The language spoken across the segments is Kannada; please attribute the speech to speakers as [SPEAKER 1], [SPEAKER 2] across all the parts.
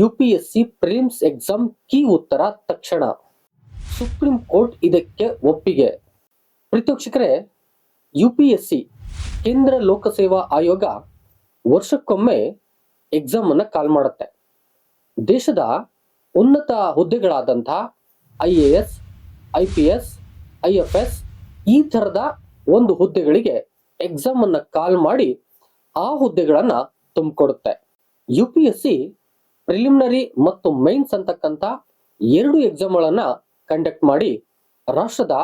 [SPEAKER 1] ಯುಪಿಎಸ್ಸಿ ಪ್ರಿಲಿಮ್ಸ್ ಎಕ್ಸಾಮ್ ಕೀ ಉತ್ತರ ತಕ್ಷಣ. ಸುಪ್ರೀಂ ಕೋರ್ಟ್ ಇದಕ್ಕೆ ಒಪ್ಪಿಗೆ. ಪ್ರೀತೋಕ್ಷಕರೇ ಯುಪಿಎಸ್ಸಿ, ಕೇಂದ್ರ ಲೋಕಸೇವಾ ಆಯೋಗ ವರ್ಷಕ್ಕೊಮ್ಮೆ ಎಕ್ಸಾಮ್ ಅನ್ನ ಕಾಲ್ ಮಾಡುತ್ತೆ. ದೇಶದ ಉನ್ನತ ಹುದ್ದೆಗಳಾದಂಥ I A S, I P S, I F S ಈ ಥರದ ಒಂದು ಹುದ್ದೆಗಳಿಗೆ ಎಕ್ಸಾಮ್ ಅನ್ನ ಕಾಲ್ ಮಾಡಿ ಆ ಹುದ್ದೆಗಳನ್ನ ತುಂಬಿಕೊಡುತ್ತೆ. U P S C preliminary ಮತ್ತು ಮೈನ್ಸ್ ಅಂತಕ್ಕಂಥ ಎರಡು ಎಕ್ಸಾಮ್ಗಳನ್ನ ಕಂಡಕ್ಟ್ ಮಾಡಿ ರಾಷ್ಟ್ರದ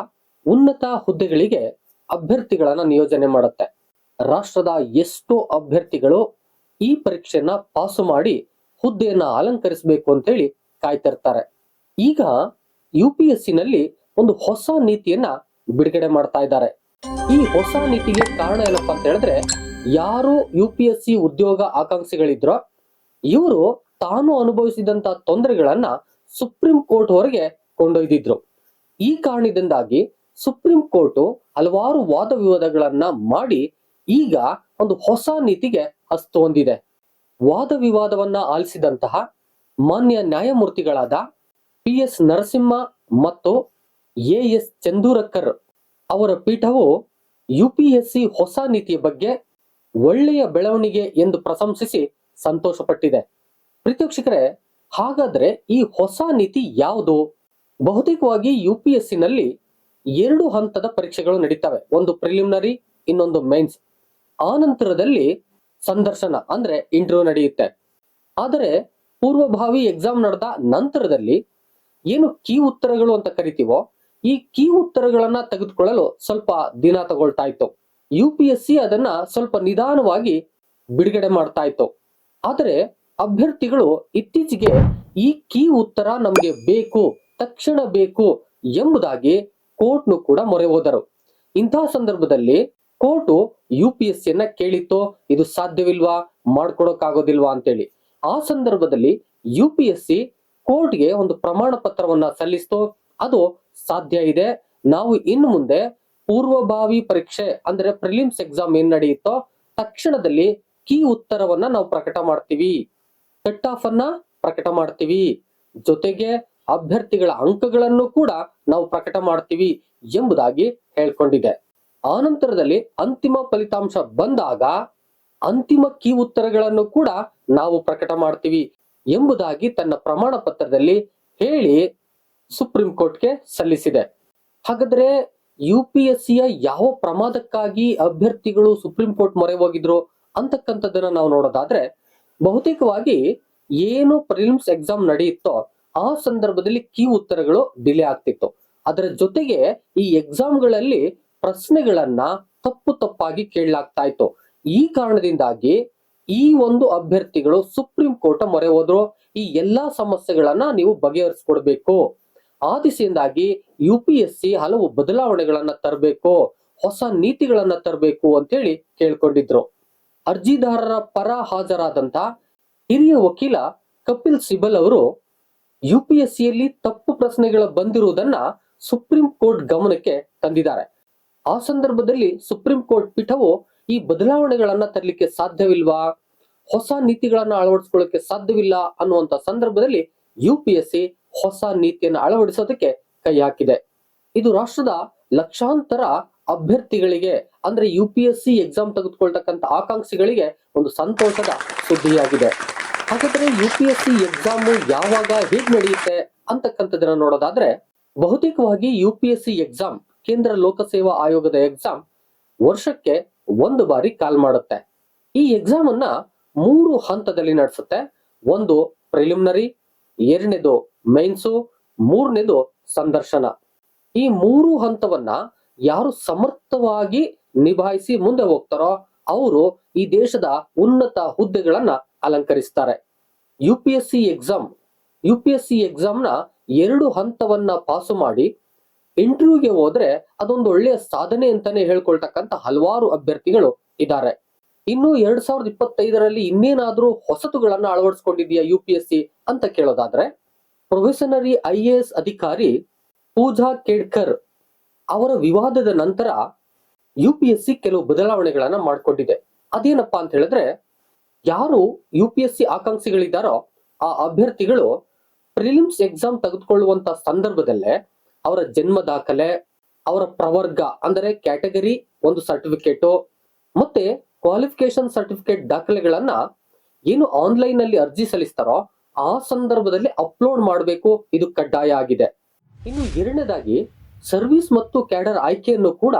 [SPEAKER 1] ಉನ್ನತ ಹುದ್ದೆಗಳಿಗೆ ಅಭ್ಯರ್ಥಿಗಳನ್ನ ನಿಯೋಜನೆ ಮಾಡುತ್ತೆ. ರಾಷ್ಟ್ರದ ಎಷ್ಟೋ ಅಭ್ಯರ್ಥಿಗಳು ಈ ಪರೀಕ್ಷೆಯನ್ನ ಪಾಸು ಮಾಡಿ ಹುದ್ದೆಯನ್ನ ಅಲಂಕರಿಸಬೇಕು ಅಂತೇಳಿ ಕಾಯ್ತಿರ್ತಾರೆ ಈಗ ಯು ಪಿ ಎಸ್ನಲ್ಲಿ ಒಂದು ಹೊಸ ನೀತಿಯನ್ನ ಬಿಡುಗಡೆ ಮಾಡ್ತಾ ಇದ್ದಾರೆ. ಈ ಹೊಸ ನೀತಿಗೆ ಕಾರಣ ಏನಪ್ಪಾ ಅಂತ ಹೇಳಿದ್ರೆ, ಯಾರು ಯು ಪಿ ಎಸ್ ಸಿ ಉದ್ಯೋಗ ಆಕಾಂಕ್ಷಿಗಳಿದ್ರೋ ಇವರು ತಾನು ಅನುಭವಿಸಿದಂತ ತೊಂದರೆಗಳನ್ನ ಸುಪ್ರೀಂ ಕೋರ್ಟ್ ಹೊರಗೆ ಕೊಂಡೊಯ್ದಿದ್ರು. ಈ ಕಾರಣದಿಂದಾಗಿ ಸುಪ್ರೀಂ ಕೋರ್ಟ್ ಹಲವಾರು ವಾದ ವಿವಾದಗಳನ್ನ ಮಾಡಿ ಈಗ ಒಂದು ಹೊಸ ನೀತಿಗೆ ಹಸ್ತು ಹೊಂದಿದೆ. ವಾದ ವಿವಾದವನ್ನ ಆಲಿಸಿದಂತಹ ಮಾನ್ಯ ನ್ಯಾಯಮೂರ್ತಿಗಳಾದ ಪಿ ಎಸ್ ನರಸಿಂಹ ಮತ್ತು ಎ ಎಸ್ ಚಂದೂರಕರ್ ಅವರ ಪೀಠವು ಯುಪಿಎಸ್ಸಿ ಹೊಸ ನೀತಿಯ ಬಗ್ಗೆ ಒಳ್ಳೆಯ ಬೆಳವಣಿಗೆ ಎಂದು ಪ್ರಶಂಸಿಸಿ ಸಂತೋಷಪಟ್ಟಿದೆ. ಪ್ರೀತೋಕ್ಷಕರೇ ಹಾಗಾದ್ರೆ ಈ ಹೊಸ ನೀತಿ ಯಾವುದು? ಬಹುತೇಕವಾಗಿ ಯು ಪಿ ಎಸ್ನಲ್ಲಿ ಎರಡು ಹಂತದ ಪರೀಕ್ಷೆಗಳು ನಡೀತವೆ. ಒಂದು ಪ್ರಿಲಿಮಿನರಿ, ಇನ್ನೊಂದು ಮೈನ್ಸ್. ಆ ನಂತರದಲ್ಲಿ ಸಂದರ್ಶನ ಅಂದ್ರೆ ಇಂಟರ್ವ್ಯೂ ನಡೆಯುತ್ತೆ. ಆದರೆ ಪೂರ್ವಭಾವಿ ಎಕ್ಸಾಮ್ ನಡೆದ ನಂತರದಲ್ಲಿ ಏನು ಕೀ ಉತ್ತರಗಳು ಅಂತ ಕರಿತೀವೋ, ಈ ಕೀ ಉತ್ತರಗಳನ್ನ ತೆಗೆದುಕೊಳ್ಳಲು ಸ್ವಲ್ಪ ದಿನ ತಗೊಳ್ತಾ ಇತ್ತು. ಯು ಪಿ ಎಸ್ ಸಿ ಅದನ್ನ ಸ್ವಲ್ಪ ನಿಧಾನವಾಗಿ ಬಿಡುಗಡೆ ಮಾಡ್ತಾ ಇತ್ತು. ಆದರೆ ಅಭ್ಯರ್ಥಿಗಳು ಇತ್ತೀಚೆಗೆ ಈ ಕೀ ಉತ್ತರ ನಮಗೆ ಬೇಕು, ತಕ್ಷಣ ಬೇಕು ಎಂಬುದಾಗಿ ಕೋರ್ಟ್ನು ಕೂಡ ಮೊರೆ ಹೋದರು. ಇಂತಹ ಸಂದರ್ಭದಲ್ಲಿ ಕೋರ್ಟು ಯು ಪಿ ಎಸ್ ಸಿಯನ್ನ ಕೇಳಿತ್ತು, ಇದು ಸಾಧ್ಯವಿಲ್ವಾ, ಮಾಡ್ಕೊಡೋಕ್ಕಾಗೋದಿಲ್ವಾ ಅಂತೇಳಿ. ಆ ಸಂದರ್ಭದಲ್ಲಿ ಯು ಪಿ ಎಸ್ ಸಿ ಕೋರ್ಟ್ಗೆ ಒಂದು ಪ್ರಮಾಣ ಪತ್ರವನ್ನ ಸಲ್ಲಿಸ್ತು. ಅದು ಸಾಧ್ಯ ಇದೆ. ನಾವು ಇನ್ನು ಮುಂದೆ ಪೂರ್ವಭಾವಿ ಪರೀಕ್ಷೆ, ಅಂದ್ರೆ ಪ್ರಿಲಿಮ್ಸ್ ಎಕ್ಸಾಮ್ ಏನ್ ನಡೆಯುತ್ತೋ, ತಕ್ಷಣದಲ್ಲಿ ಕೀ ಉತ್ತರವನ್ನ ನಾವು ಪ್ರಕಟ ಮಾಡ್ತೀವಿ. ಕಟ್ ಆಫ್ ಅನ್ನ ಪ್ರಕಟ ಮಾಡ್ತೀವಿ. ಜೊತೆಗೆ ಅಭ್ಯರ್ಥಿಗಳ ಅಂಕಗಳನ್ನು ಕೂಡ ನಾವು ಪ್ರಕಟ ಮಾಡ್ತೀವಿ ಎಂಬುದಾಗಿ ಹೇಳ್ಕೊಂಡಿದೆ. ಆನಂತರದಲ್ಲಿ ಅಂತಿಮ ಫಲಿತಾಂಶ ಬಂದಾಗ ಅಂತಿಮ ಕೀ ಉತ್ತರಗಳನ್ನು ಕೂಡ ನಾವು ಪ್ರಕಟ ಮಾಡ್ತೀವಿ ಎಂಬುದಾಗಿ ತನ್ನ ಪ್ರಮಾಣ ಪತ್ರದಲ್ಲಿ ಹೇಳಿ ಸುಪ್ರೀಂ ಕೋರ್ಟ್ಗೆ ಸಲ್ಲಿಸಿದೆ. ಹಾಗಾದ್ರೆ ಯು ಪಿ ಎಸ್ ಸಿಯ ಯಾವ ಪ್ರಮಾದಕ್ಕಾಗಿ ಅಭ್ಯರ್ಥಿಗಳು ಸುಪ್ರೀಂ ಕೋರ್ಟ್ ಮೊರೆ ಹೋಗಿದ್ರು ಅಂತಕ್ಕಂಥದ್ದನ್ನ ನಾವು ನೋಡೋದಾದ್ರೆ ಬಹುತೇಕವಾಗಿ ಏನು ಪ್ರಿಲಿಮ್ಸ್ ಎಕ್ಸಾಮ್ ನಡೆಯುತ್ತೋ ಆ ಸಂದರ್ಭದಲ್ಲಿ ಕೀ ಉತ್ತರಗಳು ಡಿಲೇ ಆಗ್ತಿತ್ತು. ಅದರ ಜೊತೆಗೆ ಈ ಎಕ್ಸಾಮ್ಗಳಲ್ಲಿ ಪ್ರಶ್ನೆಗಳನ್ನ ತಪ್ಪು ತಪ್ಪಾಗಿ ಕೇಳಲಾಗ್ತಾ ಇತ್ತು. ಈ ಕಾರಣದಿಂದಾಗಿ ಈ ಒಂದು ಅಭ್ಯರ್ಥಿಗಳು ಸುಪ್ರೀಂ ಕೋರ್ಟ್ ಮೊರೆ ಹೋದ್ರು. ಈ ಎಲ್ಲಾ ಸಮಸ್ಯೆಗಳನ್ನ ನೀವು ಬಗೆಹರಿಸ್ಕೊಡ್ಬೇಕು. ಆ ದಿಸೆಯಿಂದಾಗಿ ಯು ಪಿ ಎಸ್ ಸಿ ಹಲವು ಬದಲಾವಣೆಗಳನ್ನ ತರಬೇಕು, ಹೊಸ ನೀತಿಗಳನ್ನ ತರಬೇಕು ಅಂತೇಳಿ ಕೇಳ್ಕೊಂಡಿದ್ರು. ಅರ್ಜಿದಾರರ ಪರ ಹಾಜರಾದಂತ ಹಿರಿಯ ವಕೀಲ ಕಪಿಲ್ ಸಿಬಲ್ ಅವರು ಯು ಪಿ ತಪ್ಪು ಪ್ರಶ್ನೆಗಳು ಬಂದಿರುವುದನ್ನ ಸುಪ್ರೀಂ ಕೋರ್ಟ್ ಗಮನಕ್ಕೆ ತಂದಿದ್ದಾರೆ. ಆ ಸಂದರ್ಭದಲ್ಲಿ ಸುಪ್ರೀಂ ಕೋರ್ಟ್ ಪೀಠವು ಈ ಬದಲಾವಣೆಗಳನ್ನ ತರಲಿಕ್ಕೆ ಸಾಧ್ಯವಿಲ್ವಾ? ಹೊಸ ನೀತಿಗಳನ್ನ ಅಳವಡಿಸಿಕೊಳ್ಳಕ್ಕೆ ಸಾಧ್ಯವಿಲ್ಲ ಅನ್ನುವಂತ ಸಂದರ್ಭದಲ್ಲಿ ಯು ಸಿ ಹೊಸ ನೀತಿಯನ್ನು ಅಳವಡಿಸೋದಕ್ಕೆ ಕೈ ಹಾಕಿದೆ. ಇದು ರಾಷ್ಟ್ರದ ಲಕ್ಷಾಂತರ ಅಭ್ಯರ್ಥಿಗಳಿಗೆ, ಅಂದ್ರೆ U P S C exam ತೆಗೆದುಕೊಳ್ತಕ್ಕಂಥ ಆಕಾಂಕ್ಷಿಗಳಿಗೆ ಒಂದು ಸಂತೋಷದ ಸುದ್ದಿಯಾಗಿದೆ. ಹಾಗಾದ್ರೆ U P S C exam ಯಾವಾಗ ಹೇಗ್ ನಡೆಯುತ್ತೆ ಅಂತಕ್ಕಂಥದ್ದನ್ನ ನೋಡೋದಾದ್ರೆ, ಬಹುತೇಕವಾಗಿ U P S C exam ಕೇಂದ್ರ ಲೋಕಸೇವಾ ಆಯೋಗದ ಎಕ್ಸಾಮ್ ವರ್ಷಕ್ಕೆ ಒಂದು ಬಾರಿ ಕಾಲ್ ಮಾಡುತ್ತೆ. ಈ ಎಕ್ಸಾಮ್ ಅನ್ನ ಮೂರು ಹಂತದಲ್ಲಿ ನಡೆಸುತ್ತೆ. ಒಂದು ಪ್ರಿಲಿಮಿನರಿ ಎರಡನೇದು ಮೈನ್ಸು ಮೂರನೇದು ಸಂದರ್ಶನ. ಈ ಮೂರು ಹಂತವನ್ನ ಯಾರು ಸಮರ್ಥವಾಗಿ ನಿಭಾಯಿಸಿ ಮುಂದೆ ಹೋಗ್ತಾರೋ ಅವರು ಈ ದೇಶದ ಉನ್ನತ ಹುದ್ದೆಗಳನ್ನ ಅಲಂಕರಿಸ್ತಾರೆ. U P S C exam U P S C ಎಕ್ಸಾಮ್ನ ಎರಡು ಹಂತವನ್ನ ಪಾಸು ಮಾಡಿ ಇಂಟರ್ವ್ಯೂಗೆ ಹೋದ್ರೆ ಅದೊಂದು ಒಳ್ಳೆಯ ಸಾಧನೆ ಅಂತಾನೆ ಹೇಳ್ಕೊಳ್ತಕ್ಕಂತ ಹಲವಾರು ಅಭ್ಯರ್ಥಿಗಳು ಇದ್ದಾರೆ. ಇನ್ನು ಎರಡ್ ಸಾವಿರದ ಇಪ್ಪತ್ತೈದರಲ್ಲಿ ಇನ್ನೇನಾದ್ರೂ ಹೊಸತುಗಳನ್ನ ಅಳವಡಿಸ್ಕೊಂಡಿದೆಯಾ ಯು ಪಿ ಎಸ್ ಸಿ ಅಂತ ಕೇಳೋದಾದ್ರೆ ಪ್ರೊಫೆಷನರಿ ಐ ಎ ಎಸ್ ಅಧಿಕಾರಿ ಪೂಜಾ ಕೇಡ್ಕರ್ ಅವರ ವಿವಾದದ ನಂತರ ಯು ಪಿ ಎಸ್ ಸಿ ಕೆಲವು ಬದಲಾವಣೆಗಳನ್ನ ಮಾಡಿಕೊಂಡಿದೆ. ಅದೇನಪ್ಪಾ ಅಂತ ಹೇಳಿದ್ರೆ, ಯಾರು ಯು ಪಿ ಎಸ್ ಸಿ ಆಕಾಂಕ್ಷಿಗಳಿದ್ದಾರೋ ಆ ಅಭ್ಯರ್ಥಿಗಳು ಪ್ರಿಲಿಮ್ಸ್ ಎಕ್ಸಾಮ್ ತೆಗೆದುಕೊಳ್ಳುವಂತ ಸಂದರ್ಭದಲ್ಲೇ ಅವರ ಜನ್ಮ ದಾಖಲೆ, ಅವರ ಪ್ರವರ್ಗ, ಅಂದರೆ ಕ್ಯಾಟಗರಿ ಒಂದು ಸರ್ಟಿಫಿಕೇಟು ಮತ್ತೆ ಕ್ವಾಲಿಫಿಕೇಶನ್ ಸರ್ಟಿಫಿಕೇಟ್ ದಾಖಲೆಗಳನ್ನ ಏನು ಆನ್ಲೈನ್ ಅಲ್ಲಿ ಅರ್ಜಿ ಸಲ್ಲಿಸ್ತಾರೋ ಆ ಸಂದರ್ಭದಲ್ಲಿ ಅಪ್ಲೋಡ್ ಮಾಡಬೇಕು. ಇದು ಕಡ್ಡಾಯ ಆಗಿದೆ. ಇನ್ನು ಎರಡನೇದಾಗಿ ಸರ್ವಿಸ್ ಮತ್ತು ಕ್ಯಾಡರ್ ಆಯ್ಕೆಯನ್ನು ಕೂಡ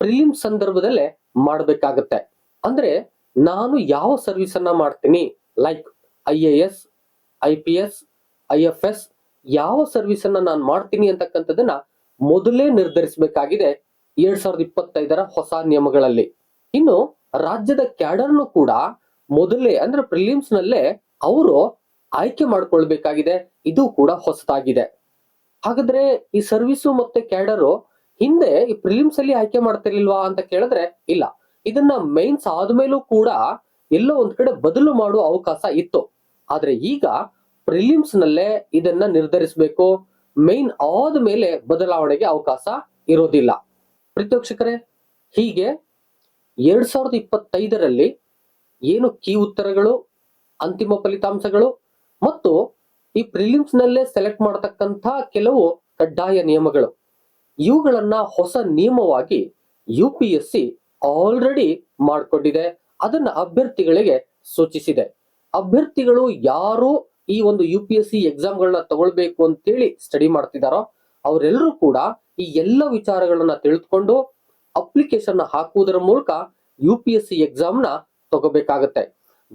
[SPEAKER 1] ಪ್ರಿಲಿಮ್ ಸಂದರ್ಭದಲ್ಲೇ ಮಾಡಬೇಕಾಗತ್ತೆ. ಅಂದ್ರೆ ನಾನು ಯಾವ ಸರ್ವಿಸ್ ಅನ್ನ ಮಾಡ್ತೀನಿ? Like I A S, I P S, I F S ಯಾವ ಸರ್ವಿಸ್ ಅನ್ನ ನಾನು ಮಾಡ್ತೀನಿ ಅಂತಕ್ಕಂಥದ್ದನ್ನ ಮೊದಲೇ ನಿರ್ಧರಿಸಬೇಕಾಗಿದೆ ಎರಡ್ ಸಾವಿರದ ಇಪ್ಪತ್ತೈದರ ಹೊಸ ನಿಯಮಗಳಲ್ಲಿ. ಇನ್ನು ರಾಜ್ಯದ ಕ್ಯಾಡರ್ನು ಕೂಡ ಮೊದಲೇ ಅಂದ್ರೆ ಪ್ರಿಲಿಮ್ಸ್ ನಲ್ಲೇ ಅವರು ಆಯ್ಕೆ ಮಾಡ್ಕೊಳ್ಬೇಕಾಗಿದೆ. ಇದು ಕೂಡ ಹೊಸದಾಗಿದೆ. ಹಾಗಾದ್ರೆ ಈ ಸರ್ವಿಸು ಮತ್ತೆ ಕ್ಯಾಡರು ಹಿಂದೆ ಈ ಪ್ರಿಲಿಮ್ಸ್ ಅಲ್ಲಿ ಆಯ್ಕೆ ಮಾಡ್ತಿರ್ಲಿಲ್ವಾ ಅಂತ ಕೇಳಿದ್ರೆ ಇಲ್ಲ. ಇದನ್ನ ಮೈನ್ಸ್ ಆದ್ಮೇಲೂ ಕೂಡ ಎಲ್ಲೋ ಒಂದ್ ಕಡೆ ಬದಲು ಮಾಡುವ ಅವಕಾಶ ಇತ್ತು. ಆದ್ರೆ ಈಗ ಪ್ರಿಲಿಮ್ಸ್ ನಲ್ಲೇ ಇದನ್ನ ನಿರ್ಧರಿಸಬೇಕು. ಮೈನ್ ಆದ್ಮೇಲೆ ಬದಲಾವಣೆಗೆ ಅವಕಾಶ ಇರೋದಿಲ್ಲ. ಪ್ರತ್ಯಕ್ಷಕರೇ, ಹೀಗೆ ಎರಡ್ ಸಾವಿರದ ಇಪ್ಪತ್ತೈದರಲ್ಲಿ ಏನು ಕೀ ಉತ್ತರಗಳು, ಅಂತಿಮ ಫಲಿತಾಂಶಗಳು ಮತ್ತು ಈ ಪ್ರಿಲಿಮ್ಸ್ ನಲ್ಲೇ ಸೆಲೆಕ್ಟ್ ಮಾಡತಕ್ಕಂತ ಕೆಲವು ಕಡ್ಡಾಯ ನಿಯಮಗಳು. ಇವುಗಳನ್ನ ಹೊಸ ನಿಯಮವಾಗಿ U P S C already ಮಾಡಿಕೊಂಡಿದೆ. ಅದನ್ನ ಅಭ್ಯರ್ಥಿಗಳಿಗೆ ಸೂಚಿಸಿದೆ. ಅಭ್ಯರ್ಥಿಗಳು ಯಾರು ಈ ಒಂದು ಯು ಪಿ ಎಸ್ ಸಿ ಎಕ್ಸಾಮ್ಗಳನ್ನ ತಗೊಳ್ಬೇಕು ಅಂತೇಳಿ ಸ್ಟಡಿ ಮಾಡ್ತಿದಾರೋ ಅವರೆಲ್ಲರೂ ಕೂಡ ಈ ಎಲ್ಲ ವಿಚಾರಗಳನ್ನ ತಿಳಿದುಕೊಂಡು ಅಪ್ಲಿಕೇಶನ್ ಹಾಕುವುದರ ಮೂಲಕ ಯು ಪಿ ಎಸ್ ಸಿ ಎಕ್ಸಾಮ್ನ ತಗೋಬೇಕಾಗತ್ತೆ.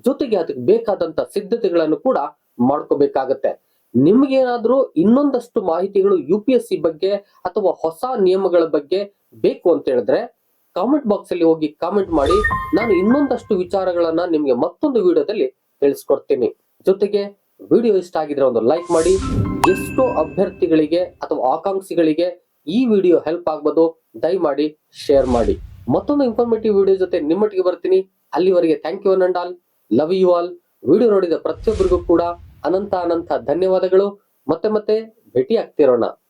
[SPEAKER 1] ಜೊತೆಗೆ ಅದಕ್ಕೆ ಬೇಕಾದಂತ ಸಿದ್ಧತೆಗಳನ್ನು ಕೂಡ ಮಾಡ್ಕೋಬೇಕಾಗತ್ತೆ. ನಿಮ್ಗೇನಾದ್ರೂ ಇನ್ನೊಂದಷ್ಟು ಮಾಹಿತಿಗಳು ಯು ಪಿ ಎಸ್ ಸಿ ಬಗ್ಗೆ ಅಥವಾ ಹೊಸ ನಿಯಮಗಳ ಬಗ್ಗೆ ಬೇಕು ಅಂತ ಹೇಳಿದ್ರೆ ಕಾಮೆಂಟ್ ಬಾಕ್ಸ್ ಅಲ್ಲಿ ಹೋಗಿ ಕಾಮೆಂಟ್ ಮಾಡಿ. ನಾನು ಇನ್ನೊಂದಷ್ಟು ವಿಚಾರಗಳನ್ನ ನಿಮ್ಗೆ ಮತ್ತೊಂದು ವಿಡಿಯೋದಲ್ಲಿ ತಿಳಿಸ್ಕೊಡ್ತೀನಿ. ಜೊತೆಗೆ ವಿಡಿಯೋ ಇಷ್ಟ ಆಗಿದ್ರೆ ಒಂದು ಲೈಕ್ ಮಾಡಿ. ಎಷ್ಟೋ ಅಭ್ಯರ್ಥಿಗಳಿಗೆ ಅಥವಾ ಆಕಾಂಕ್ಷಿಗಳಿಗೆ ಈ ವಿಡಿಯೋ ಹೆಲ್ಪ್ ಆಗ್ಬೋದು. ದಯಮಾಡಿ ಶೇರ್ ಮಾಡಿ. ಮತ್ತೊಂದು ಇನ್ಫಾರ್ಮೇಟಿವ್ ವಿಡಿಯೋ ಜೊತೆ ನಿಮ್ಮೊಟ್ಟಿಗೆ ಬರ್ತೀನಿ. ಅಲ್ಲಿವರೆಗೆ thank you and all love you all video ನೋಡಿದ ಪ್ರತಿಯೊಬ್ಬರಿಗೂ ಕೂಡ ಅನಂತ ಅನಂತ. ಧನ್ಯವಾದಗಳು. ಮತ್ತೆ ಮತ್ತೆ ಭೇಟಿ ಆಗ್ತಿರೋಣ